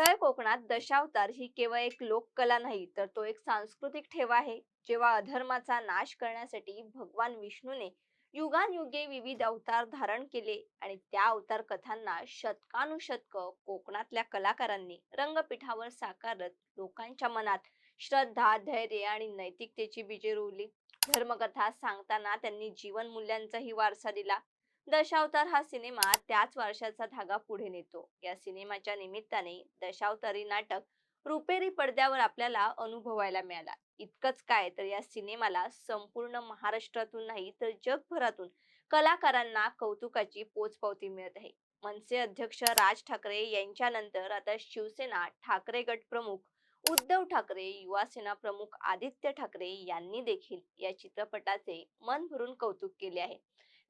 उत्तर कोकणात दशावतार ही केवळ एक लोककला नाही तर तो एक सांस्कृतिक ठेवा आहे. जेव्हा अधर्माचा नाश करण्यासाठी भगवान विष्णूने युगानयुगे विविध अवतार धारण केले आणि त्या अवतार कथांना शतकानुशतक कोकणातल्या कलाकारांनी रंगपीठावर साकारत लोकांच्या मनात श्रद्धा धैर्य आणि नैतिकतेची बीजे रोवली. धर्मकथा सांगताना त्यांनी जीवन मूल्यांचाही वारसा दिला. दशावतार हा सिनेमा त्याच वर्षाचा धागा पुढे नेतो. या सिनेमाच्या निमित्ताने दशावतारी नाटक रुपेरी पडद्यावर आपल्याला अनुभवायला मिळाला. इतकंच काय तर या सिनेमाला संपूर्ण महाराष्ट्रातून नाही तर जगभरातून कलाकारांना कौतुकाची पोचपावती मिळत आहे. मनसे अध्यक्ष राज ठाकरे यांच्यानंतर आता शिवसेना ठाकरे गट प्रमुख उद्धव ठाकरे युवा सेना प्रमुख आदित्य ठाकरे यांनी देखील या चित्रपटाचे मन भरून कौतुक केले आहे.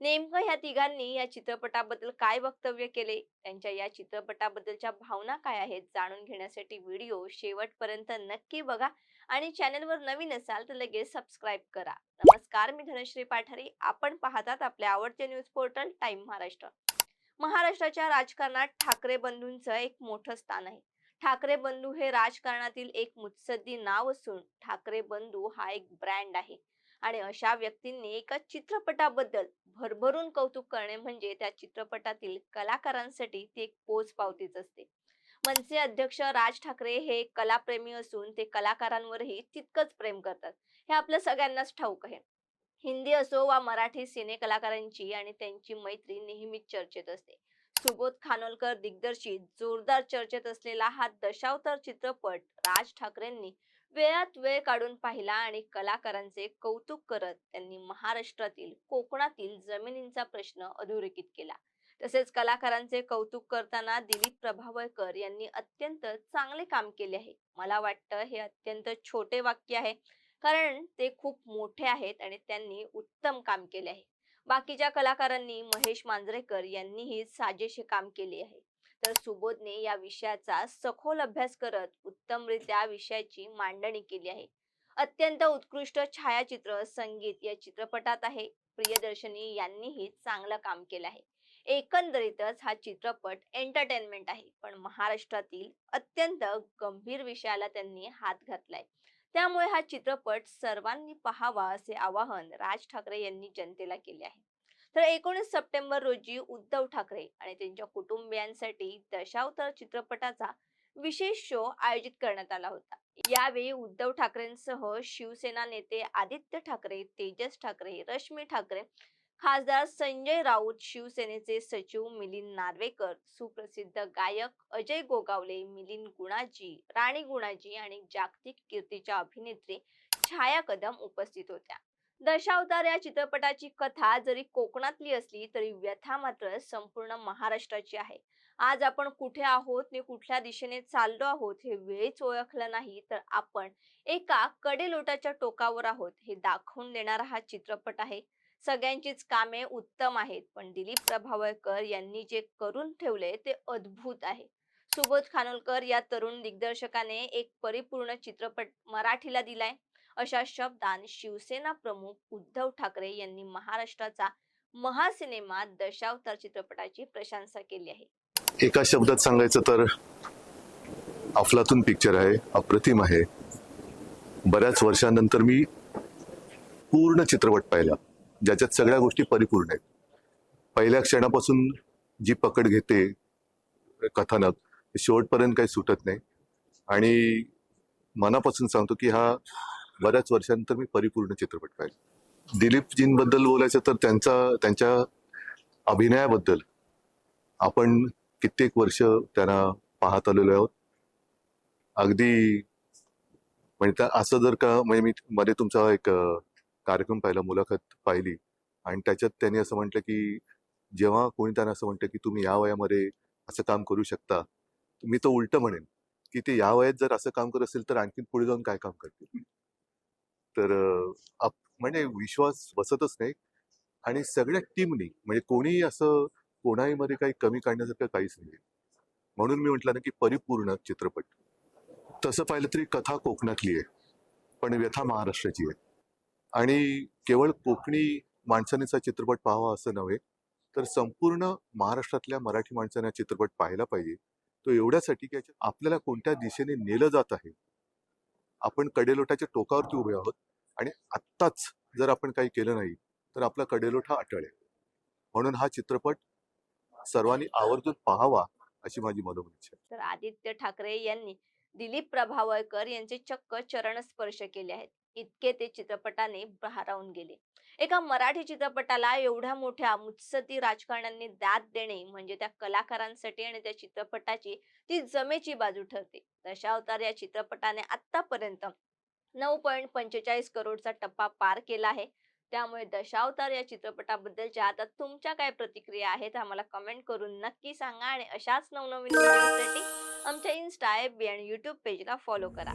नेमकं ह्या तिघांनी या चित्रपटाबद्दल काय वक्तव्य केले? त्यांच्या या चित्रपटाबद्दलच्या भावना काय आहेत? जाणून घेण्यासाठी व्हिडिओ शेवटपर्यंत नक्की बघा आणि चॅनलवर नवीन असाल तर लगेच सबस्क्राईब करा. नमस्कार मी धनश्री पाठारी. आपण पाहतात आपले आवडते न्यूज पोर्टल टाइम महाराष्ट्र. महाराष्ट्राच्या राजकारणात ठाकरे बंधूंचं एक मोठं स्थान आहे. ठाकरे बंधू हे राजकारणातील एक मुत्सद्दी नाव असून ठाकरे बंधू हा एक ब्रँड आहे. आणि अशा व्यक्तींनी एका चित्रपटाबद्दल भरभरून कौतुक करणे म्हणजे त्या चित्रपटातील कलाकारांसाठी ती एक पोच पावतीच असते. मनसे अध्यक्ष राज ठाकरे हे कलाप्रेमी असून ते कलाकारांवरही तितकंच प्रेम करतात. हे आपल्या सगळ्यांनाच ठाऊक आहे. हिंदी असो वा मराठी सिने कलाकारांची आणि त्यांची मैत्री नेहमीच चर्चेत असते. सुबोध खानोलकर दिग्दर्शित जोरदार चर्चेत असलेला हा दशावतार चित्रपट राज ठाकरेंनी वेळात वेळ काढून पाहिला आणि कलाकारांचे कौतुक करत त्यांनी महाराष्ट्रातील कोकणातील जमिनींचा प्रश्न अधोरेखित केला. तसेच कलाकारांचे कौतुक करताना दिलीप प्रभावळकर यांनी अत्यंत चांगले काम केले आहे. मला वाटतं हे अत्यंत छोटे वाक्य आहे कारण ते खूप मोठे आहेत आणि त्यांनी उत्तम काम केले आहे. बाकीच्या कलाकारांनी महेश मांजरेकर यांनीही साजेसे काम केले आहे. तर सुबोधने या विषयाचा सखोल अभ्यास करत उत्तमरित्या विषयाची मांडणी केली आहे. अत्यंत उत्कृष्ट छायाचित्र संगीत या चित्रपटात आहे. प्रियदर्शनी यांनीही चांगलं काम केलं आहे. एकंदरीतच हा चित्रपट एंटरटेनमेंट आहे पण महाराष्ट्रातील अत्यंत गंभीर विषयाला त्यांनी हात घातलाय. त्यामुळे हा चित्रपट सर्वांनी पाहावा असे आवाहन राज ठाकरे यांनी जनतेला केले आहे. तर एकोणीस सप्टेंबर रोजी उद्धव ठाकरे आणि त्यांच्या कुटुंबियांसाठी दशावतार चित्रपटाचा विशेष शो आयोजित करण्यात आला होता. यावेळी उद्धव ठाकरेंसह शिवसेना नेते आदित्य ठाकरे तेजस ठाकरे रश्मी ठाकरे खासदार संजय राऊत शिवसेनेचे सचिव मिलिंद नार्वेकर सुप्रसिद्ध गायक अजय गोगावले मिलिंद गुणाजी राणी गुणाजी आणि जागतिक कीर्तीच्या अभिनेत्री छाया कदम उपस्थित होत्या. दशावतार या चित्रपटाची कथा जरी कोकणातली असली तरी व्यथा मात्र संपूर्ण महाराष्ट्राची आहे. आज आपण कुठे आहोत ने कुठल्या दिशेने चाललो आहोत हे वेळीच ओळखलं नाही तर आपण एका कडेलोटाच्या टोकावर आहोत हे दाखवून देणारा हा चित्रपट आहे. सगळ्यांचीच कामे उत्तम आहेत पण दिलीप प्रभावळकर यांनी जे करून ठेवले ते अद्भुत आहे. सुबोध खानोलकर या तरुण दिग्दर्शकाने एक परिपूर्ण चित्रपट मराठीला दिलाय. अशा शब्दांत शिवसेना प्रमुख उद्धव ठाकरे यांनी महाराष्ट्राचा महासिनेमा दशावतार चित्रपटाची प्रशंसा केली आहे. एका शब्दात सांगायचं तर अफलातून पिक्चर आहे अप्रतिम आहे. बऱ्याच वर्षानंतर मी पूर्ण चित्रपट पाहिला ज्याच्यात सगळ्या गोष्टी परिपूर्ण आहेत. पहिल्या क्षणापासून जी पकड घेते कथानक शेवटपर्यंत काही सुटत नाही. आणि मनापासून सांगतो की हा बऱ्याच वर्षानंतर मी परिपूर्ण चित्रपट पाहिला. दिलीपजींबद्दल बोलायचं तर त्यांचा त्यांच्या अभिनयाबद्दल आपण कित्येक वर्ष त्यांना पाहत आलेलो आहोत. अगदी म्हणजे त्या असं जर का म्हणजे मी मध्ये तुमचा एक कार्यक्रम पाहिला मुलाखत पाहिली आणि त्याच्यात त्यांनी असं म्हटलं की जेव्हा कोणी त्यांना असं म्हटलं की तुम्ही या वयामध्ये असं काम करू शकता मी तो उलट म्हणेन की ते या वयात जर असं काम करत असेल तर आणखी पुढे जाऊन काय काम करतील? तर आप- म्हणजे विश्वास बसतच नाही. आणि सगळ्या टीमनी म्हणजे कोणीही असं कोणाही मध्ये काही कमी काढण्यासारखं काहीच नाही म्हणून मी म्हटलं ना की परिपूर्ण चित्रपट. तसं पाहिलं तरी कथा कोकणातली आहे पण व्यथा महाराष्ट्राची आहे. आणि केवळ कोकणी माणसानेचा चित्रपट पाहावा असं नव्हे तर संपूर्ण महाराष्ट्रातल्या मराठी माणसाने हा चित्रपट पाहायला पाहिजे. तो एवढ्यासाठी की आपल्याला कोणत्या दिशेने नेलं जात आहे आपण कडेलोटाच्या टोकावरती उभे आहोत आणि आत्ताच जर आपण काही केलं नाही तर आपला कडेलोट हा अटळेल म्हणून हा चित्रपट सर्वांनी आवर्जून पाहावा अशी माझी मनोमन इच्छा तर आदित्य ठाकरे यांनी दिलीप प्रभावळकर यांचे चक्क चरण स्पर्श केले आहेत. इतके ते चित्रपटाने भारावून गेले. एका मराठी चित्रपटाला एवढ्या मोठ्या मुत्सती राजकारण्यांनी दाद देणे म्हणजे त्या कलाकारांसाठी आणि त्या चित्रपटाची ती जमेची बाजू ठरते. दशावतार या चित्रपटाने आतापर्यंत नऊ पॉईंट पंचेचाळीस करोडचा टप्पा पार केला आहे. त्यामुळे दशावतार या चित्रपटाबद्दलच्या आता तुमच्या काय प्रतिक्रिया आहेत आम्हाला कमेंट करून नक्की सांगा आणि अशाच नवनवीन व्हिडिओसाठी आमच्या इन्स्टा एफ बी आणि युट्यूब पेजला फॉलो करा.